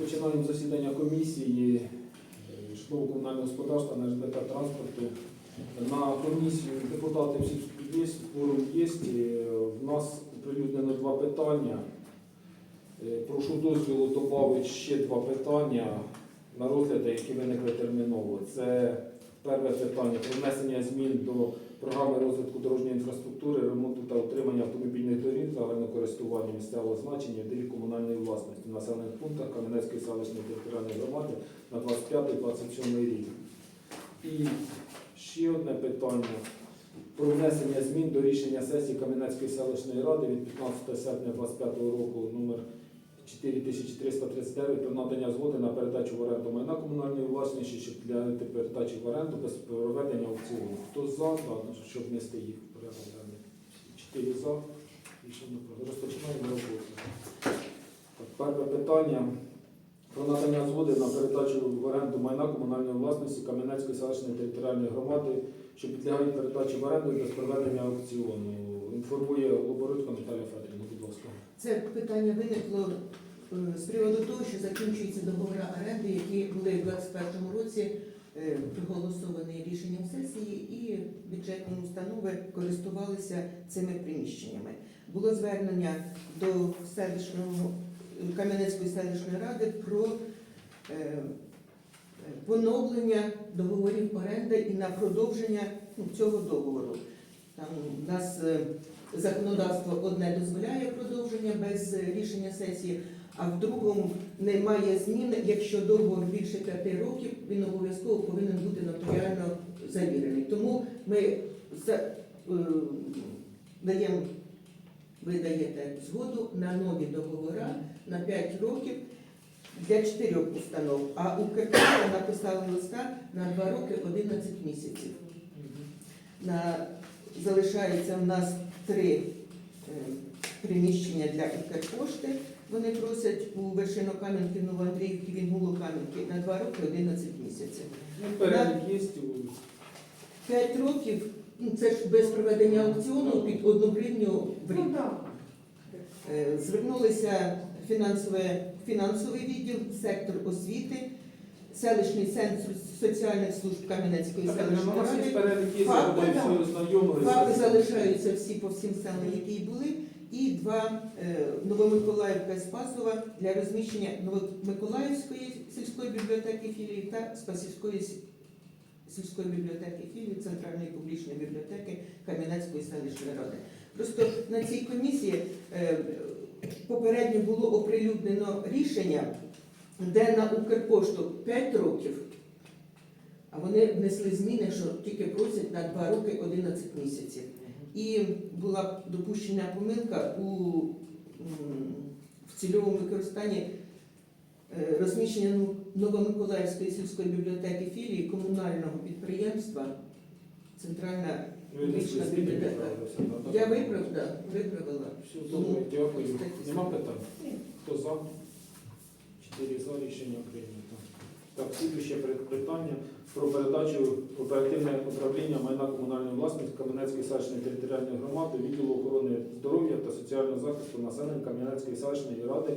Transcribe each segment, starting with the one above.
Розпочинаємо засідання комісії е, житлово-комунального господарства на ЖДК транспорту. На комісію депутати всі є, форум є. Е, В нас оприлюднено два питання. Е, Прошу дозволу додати ще два питання на розгляд, які виникли терміново. Це перше питання про внесення змін до програми розвитку дорожньої інфраструктури, ремонту та утримання автомобільних доріг загального користування місцевого значення доріг комунальної власності населених пунктах Кам'янецької селищної територіальної громади на 25-27 рік. І ще одне питання про внесення змін до рішення сесії Кам'янецької селищної ради від 15 серпня 2025 року номер 4339 про надання згоди на передачу в оренду майна комунальної власності, щоб для передачі в оренду без проведення аукціону. Хто за, щоб внести їх в порядок денний? Чотири за. Розпочинаємо роботу. Перше питання про надання згоди на передачу в оренду майна комунальної власності Кам'янецької селищної територіальної громади, що підлягають передачі в оренду без проведення аукціону. Інформує Лобородько Наталія Федорівна, будь ласка. Це питання виникло з приводу того, що закінчуються договори оренди, які були в 2021 році е, проголосовані рішенням сесії, і бюджетні установи користувалися цими приміщеннями. Було звернення до селищного Кам'янецької селищної ради про е, е, поновлення договорів оренди і на продовження ну, цього договору. Там у нас е, законодавство одне дозволяє продовження без е, рішення сесії, а в другому немає змін. Якщо договор більше п'яти років, він обов'язково повинен бути нотаріально завірений. Тому ми за, е, даємо, ви даєте згоду на нові договори на 5 років для чотирьох установ, а Укрпошта написали листа на 2 роки 11 місяців. На, залишається в нас три е, приміщення для Укрпошти. Вони просять у Вершинокам'янки, Новоандріївки, Вінгулокам'янки на 2 роки 11 місяців. Ну, перелік є. у- 5 років, ну це ж без проведення аукціону під одну гривню в рік. Ну так. Е, Звернулися фінансове, фінансовий відділ, сектор освіти, селищний центр соціальних служб Кам'янецької селищної ради. перелік є, Факти, я да. все ознайомилися. Фапи залишаються всі по всім селам, які й були, і два Новомиколаївка і Спасова для розміщення Новомиколаївської сільської бібліотеки філії та Спасівської сільської бібліотеки філії Центральної публічної бібліотеки Кам'янецької селищної ради. Просто на цій комісії е, попередньо було оприлюднено рішення, де на Укрпошту 5 років, а вони внесли зміни, що тільки просять на 2 роки 11 місяців. І була допущена помилка у в цільовому використанні е, розміщення Ну- Новомиколаївської сільської бібліотеки філії комунального підприємства Центральна Ви публічна бібліотека. Я виправда, виправила. Все добре, дякую. Нема питань? Хто за? Чотири за рішення прийнято. Так, слідуюче питання про передачу оперативне управління майна комунальної власності Кам'янецької селищної територіальної громади, відділу охорони здоров'я та соціального захисту населення Кам'янецької селищної ради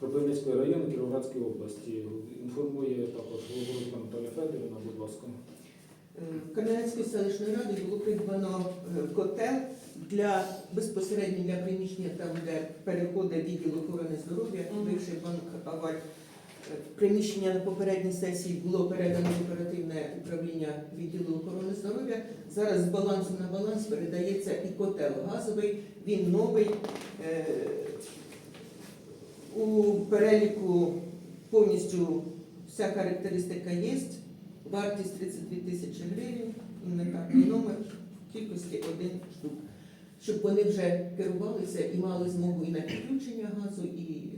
Кропивницького району Кіровоградської області. Інформує також Голобородька Наталя Федорівна, будь ласка. Е, Кам'янецької селищної ради було придбано е, котел для безпосередньо для приміщення, там де переходить відділ охорони здоров'я, бивший банк Аваль. Приміщення на попередній сесії було передано в оперативне управління відділу охорони здоров'я. Зараз з балансу на баланс передається і котел газовий, він новий. Е, У переліку повністю вся характеристика є. Вартість 32 тисячі гривень, інвентарний номер в кількості один штук. Щоб вони вже керувалися і мали змогу і на підключення газу, і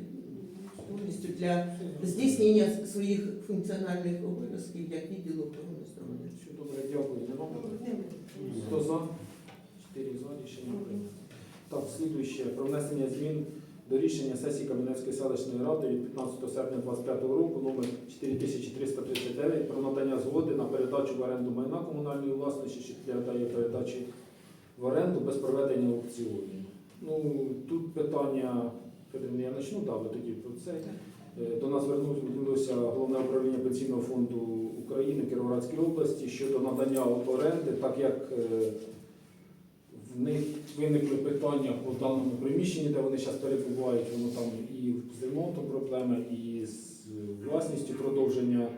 повністю для здійснення своїх функціональних обов'язків як відділу охорони здоров'я. Добре, дякую. Нема? Хто за? Чотири за рішення прийнято. Так, слідуюче про внесення змін до рішення сесії Кам'янецької селищної ради від 15 серпня 2025 року номер 4339 про надання згоди на передачу в оренду майна комунальної власності, що підлягає передачі в оренду без проведення аукціонів. Ну тут питання, я почну, да, тоді про це. Е, До нас звернулося головне управління пенсійного фонду України Кіровоградській області щодо надання оренди, так як е, в них виникли питання по даному приміщенні, де вони зараз перебувають, воно там і з ремонтом проблеми, і з власністю продовження.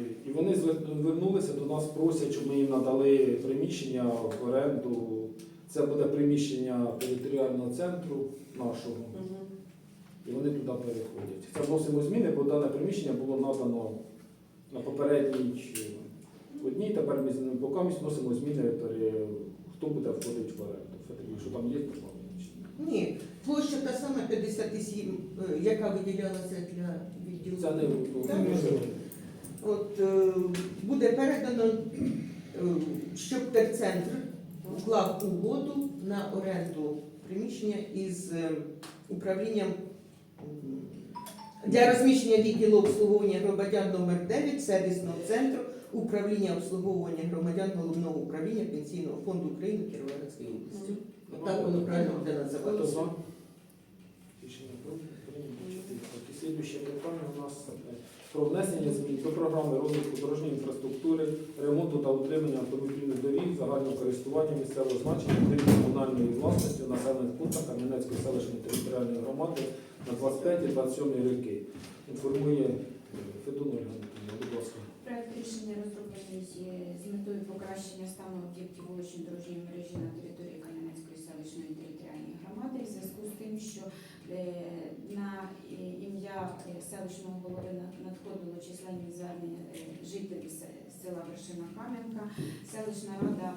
Е, І вони звернулися до нас, просять, щоб ми їм надали приміщення в оренду. Це буде приміщення територіального центру нашого. І вони туди переходять. Це вносимо зміни, бо дане приміщення було надано на попередній одній, тепер ми поки вносимо зміни, хто буде входити в оренду. Що там є чи ні? Площа та сама 57, е, яка виділялася для відділу. Це не. От е, буде передано, е, щоб терцентр уклав угоду на оренду приміщення із е, управлінням для розміщення відділу обслуговування громадян номер 9 сервісного центру управління обслуговування громадян головного управління Пенсійного фонду України Кіровоградської області. Так воно правильно буде. Чотири. Так, питання у нас е, про внесення змін до програми розвитку дорожньої інфраструктури, ремонту та утримання автомобільних доріг загального користування місцевого значення доріг комунальної власності населених пунктах Кам'янецької селищної територіальної громади на 25 і 27 роки. Інформує е, Федун Ольга будь ласка. Проект рішення розроблений з метою покращення стану об'єктів вуличної дорожньої мережі на території Кам'янецької селищної територіальної громади в зв'язку з тим, що на е, ім'я е, селищного голови на- надходило численні звернення жителі села Вершина Кам'янка. Селищна рада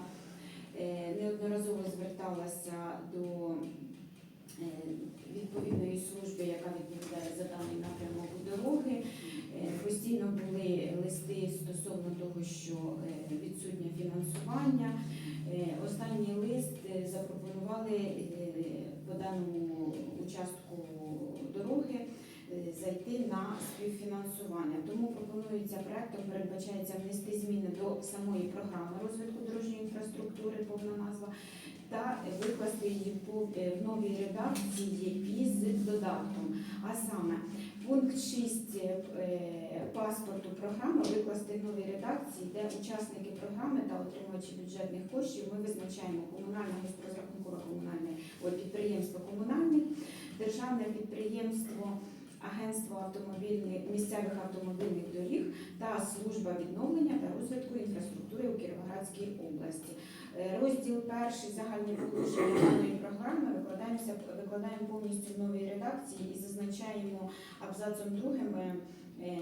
е, неодноразово зверталася до е, відповідної служби, яка відповідає за даний напрямок дороги. Е, Постійно були листи стосовно того, що е, відсутнє фінансування. Е, Останній лист запропонували по даному участку дороги зайти на співфінансування. Тому пропонується проектом, передбачається внести зміни до самої програми розвитку дорожньої інфраструктури, повна назва, та викласти її в новій редакції із додатком. А саме Пункт 6 е, паспорту програми викласти в новій редакції, де учасники програми та отримувачі бюджетних коштів ми визначаємо комунальне госпрозрахункове комунальне підприємство комунальне, державне підприємство, агентство автомобільних місцевих автомобільних доріг та служба відновлення та розвитку інфраструктури у Кіровоградській області. Е, Розділ перший загальні положення даної програми викладаємося викладаємо повністю в новій редакції і зазначаємо абзацом другим е,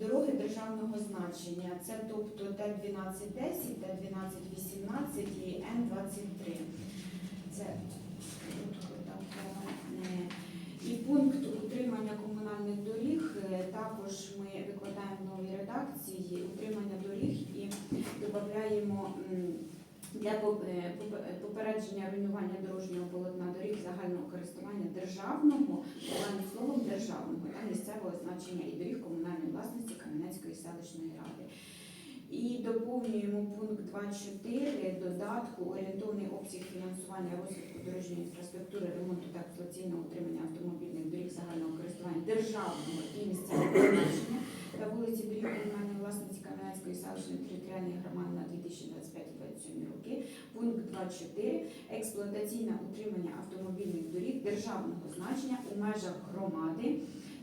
дороги державного значення. Це тобто Т-1210, Т-1218 і Н-23. Це е, і пункт утримання комунальних доріг е, також ми викладаємо в новій редакції утримання доріг і додаємо м, для е, е, попередження руйнування дорожнього полотна доріг загального користування державного, правильним словом державного та місцевого значення і доріг комунальної власності Кам'янецької селищної ради. І доповнюємо пункт 2.4 додатку орієнтовний обсяг фінансування розвитку дорожньої інфраструктури, ремонту та експлуатаційного утримання автомобільних доріг загального користування державного і місцевого значення та вулиці доріг комунальної власності Кам'янецької селищної територіальної громади на 2025-2027 роки. Пункт 2.4 експлуатаційне утримання автомобільних доріг державного значення у межах громади.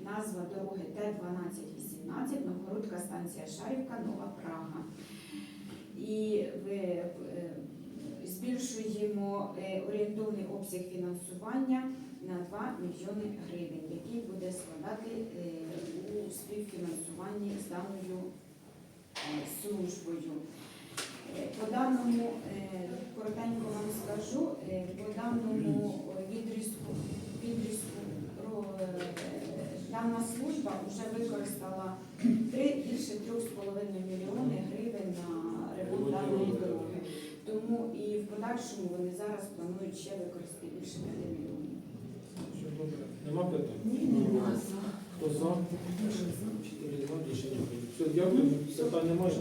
Назва дороги Т-1218, Новгородка станція Шарівка, Нова Прага. І ви, е, збільшуємо е, орієнтовний обсяг фінансування на 2 мільйони гривень, який буде складати е, у з даною е, службою. Е, По даному, е, коротенько вам скажу, по даному відрізку, відрізку дана служба вже використала три, більше 3,5 мільйони гривень на ремонт даної дороги. Тому і в подальшому вони зараз планують ще використати більше 5 мільйонів. Нема питань? Ні, Хто за? Чотири за. Рішення прийнято. Все, дякую. Питань немає.